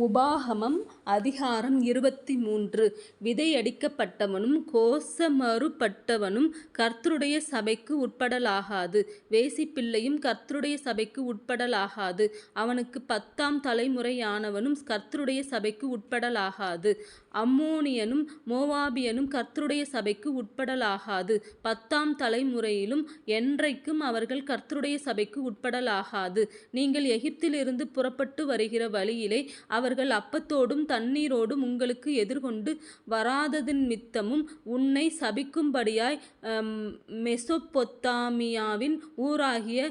உபாகமம் அதிகாரம் இருபத்தி மூன்று விதையடிக்கப்பட்டவனும் கோசமறுபட்டவனும் கர்த்தருடைய சபைக்கு உட்படலாகாது. வேசிப்பிள்ளையும் கர்த்தருடைய சபைக்கு உட்படலாகாது. அவனுக்கு பத்தாம் தலைமுறையானவனும் கர்த்தருடைய சபைக்கு உட்படலாகாது. அம்மோனியனும் மோவாபியனும் கர்த்தருடைய சபைக்கு உட்படலாகாது. பத்தாம் தலைமுறையிலும் என்றைக்கும் அவர்கள் கர்த்தருடைய சபைக்கு உட்படலாகாது. நீங்கள் எகிப்திலிருந்து புறப்பட்டு வருகிற வழியிலே அவர்கள் அப்பத்தோடும் தண்ணீரோடும் உங்களுக்கு எதிர்கொண்டு வராததினிமித்தமும் உன்னை சபிக்கும்படியாய் மெசொப்பொத்தாமியாவின் ஊராகிய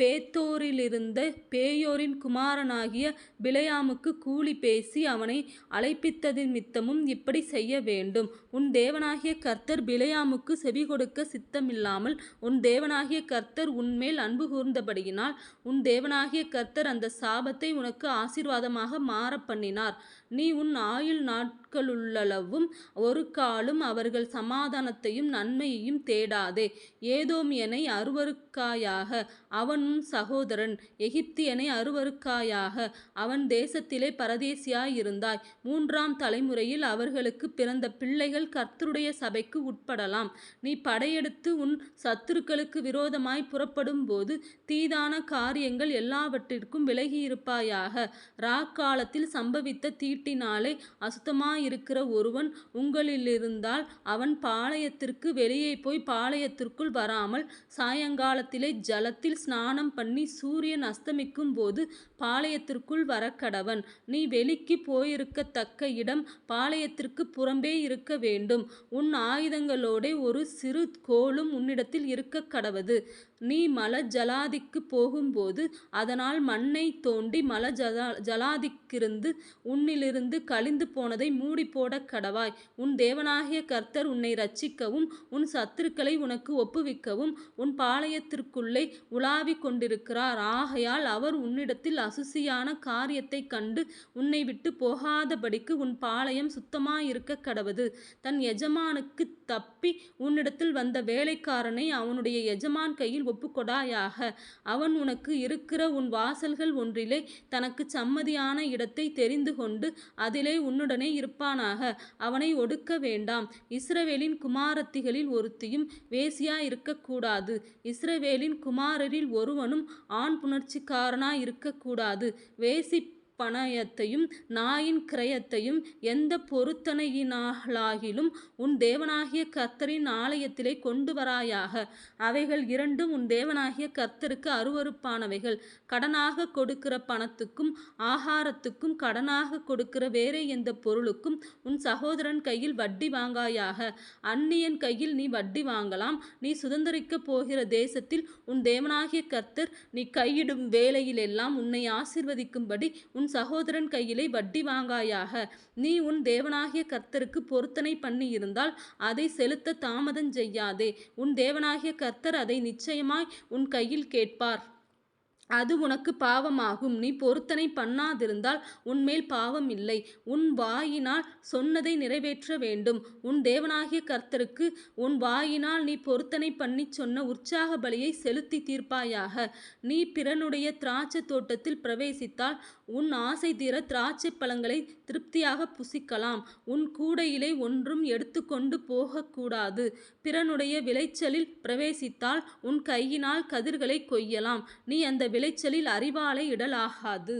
பேத்தோரிலிருந்த பேயோரின் குமாரனாகிய பிலையாமுக்குக் கூலி பேசி அவனை அழைப்பித்ததினிமித்தமும் இப்படி செய்ய வேண்டும். உன் தேவனாகிய கர்த்தர் பிலையாமுக்கு செவி கொடுக்க சித்தமில்லாமல் உன் தேவனாகிய கர்த்தர் உன்மேல் அன்புகூர்ந்தபடியினால் உன் தேவனாகிய கர்த்தர் அந்த சாபத்தை உனக்கு ஆசீர்வாதமாக மாறப்பண்ணினார். நீ உன் ஆயுள் நாட்களுள்ளளவும் ஒரு காலும் அவர்கள் சமாதானத்தையும் நன்மையையும் தேடாதே. ஏதோமியனை அருவருக்காயாக அவன் உன் சகோதரன். எகிப்தியனை அருவருக்காயாக அவன் தேசத்திலே பரதேசியாயிருந்தாய். மூன்றாம் தலைமுறையில் அவர்களுக்கு பிறந்த பிள்ளைகள் கர்த்தருடைய சபைக்கு உட்படலாம். நீ படையெடுத்து உன் சத்துருக்களுக்கு விரோதமாய்ப் புறப்படும்போது தீதான காரியங்கள் எல்லாவற்றிற்கும் விலகியிருப்பாயாக. இராக்காலத்தில் சம்பவித்த தீட்டினாலே அசுத்தமாயிருக்கிற ஒருவன் உங்களிலிருந்தால் அவன் பாளையத்திற்கு வெளியே போய் பாளையத்திற்குள் வராமல் சாயங்காலத்திலே ஜலத்தில் பண்ணி சூரியன் அஸ்தமிக்கும் போது பாளையத்திற்குள் வரக்கடவன். நீ வெளிக்குப் போயிருக்கத்தக்க இடம் பாளையத்திற்கு புறம்பே இருக்க வேண்டும். உன் ஆயுதங்களோடே ஒரு சிறு கோலும் உன்னிடத்தில் இருக்க கடவது நீ மல ஜலாதிக்கு போகும்போது அதனால் மண்ணை தோண்டி மல ஜல ஜலாதிக்கிருந்து உன்னிலிருந்து கழிந்து போனதை மூடிப்போடக்கடவாய். உன் தேவனாகிய கர்த்தர் உன்னை ரட்சிக்கவும் உன் சத்துருக்களை உனக்கு ஒப்புவிக்கவும் உன் பாளையத்திற்குள்ளே உலாவிக் கொண்டிருக்கிறார். ஆகையால் அவர் உன்னிடத்தில் அசுசியான காரியத்தைக் கண்டு உன்னை விட்டு போகாதபடிக்கு உன் பாளையம் சுத்தமாயிருக்கக்கடவது. தன் எஜமானுக்கு தப்பி உன்னிடத்தில் வந்த வேலைக்காரனை அவனுடைய எஜமான் கையில் ஒப்புக்கொடாயாக. அவன் உனக்கு இருக்கிற உன் வாசல்கள் ஒன்றிலே தனக்கு சம்மதியான இடத்தை தெரிந்து கொண்டு அதிலே உன்னுடனே இருப்பானாக. அவனை ஒடுக்க வேண்டாம். இஸ்ரவேலின் குமாரத்திகளில் ஒருத்தியும் வேசியாயிருக்கக்கூடாது. இஸ்ரவேலின் குமாரரில் ஒருவனும் ஆண்புணர்ச்சிக்காரனாயிருக்கக்கூடாது. வேசி பணயத்தையும் நாயின் கிரயத்தையும் எந்த பொருத்தனையினாலாகிலும் உன் தேவனாகிய கர்த்தரின் ஆலயத்திலே கொண்டு வராயாக அவைகள் இரண்டும் உன் தேவனாகிய கர்த்தருக்கு அருவருப்பானவைகள். கடனாக கொடுக்கிற பணத்துக்கும் ஆகாரத்துக்கும் கடனாக கொடுக்கிற வேறே எந்த பொருளுக்கும் உன் சகோதரன் கையில் வட்டி வாங்காயாக. அந்நியன் கையில் நீ வட்டி வாங்கலாம். நீ சுதந்தரிக்கப் போகிற தேசத்தில் உன் தேவனாகிய கர்த்தர் நீ கையிடும் வேலையிலெல்லாம் உன்னை ஆசீர்வதிக்கும்படி உன் சகோதரன் கையிலே வட்டி வாங்காயாக. நீ உன் தேவனாகிய கர்த்தருக்கு பொருத்தனை பண்ணியிருந்தால் செலுத்த தாமதம் செய்யாதே உன் தேவனாகிய கர்த்தர் அதை நிச்சயமாய் உன் கையில் கேட்பார். அது உனக்கு பாவமாகும். நீ பொருத்தனை பண்ணாதிருந்தால் உன்மேல் பாவம் இல்லை. உன் வாயினால் சொன்னதை நிறைவேற்ற வேண்டும். உன் தேவனாகிய கர்த்தருக்கு உன் வாயினால் நீ பொருத்தனை பண்ணி சொன்ன உற்சாக பலியை செலுத்தி தீர்ப்பாயாக. நீ பிறனுடைய திராட்சைத் தோட்டத்தில் பிரவேசித்தால் உன் ஆசை தீர திராட்சைப் பழங்களை திருப்தியாக புசிக்கலாம். உன் கூடையிலே ஒன்றும் எடுத்துக்கொண்டு போகக்கூடாது. பிறனுடைய விளைச்சலில் பிரவேசித்தால் உன் கையினால் கதிர்களைக் கொய்யலாம். நீ அந்த விளைச்சலில் அறிவாலை இடலாகாது.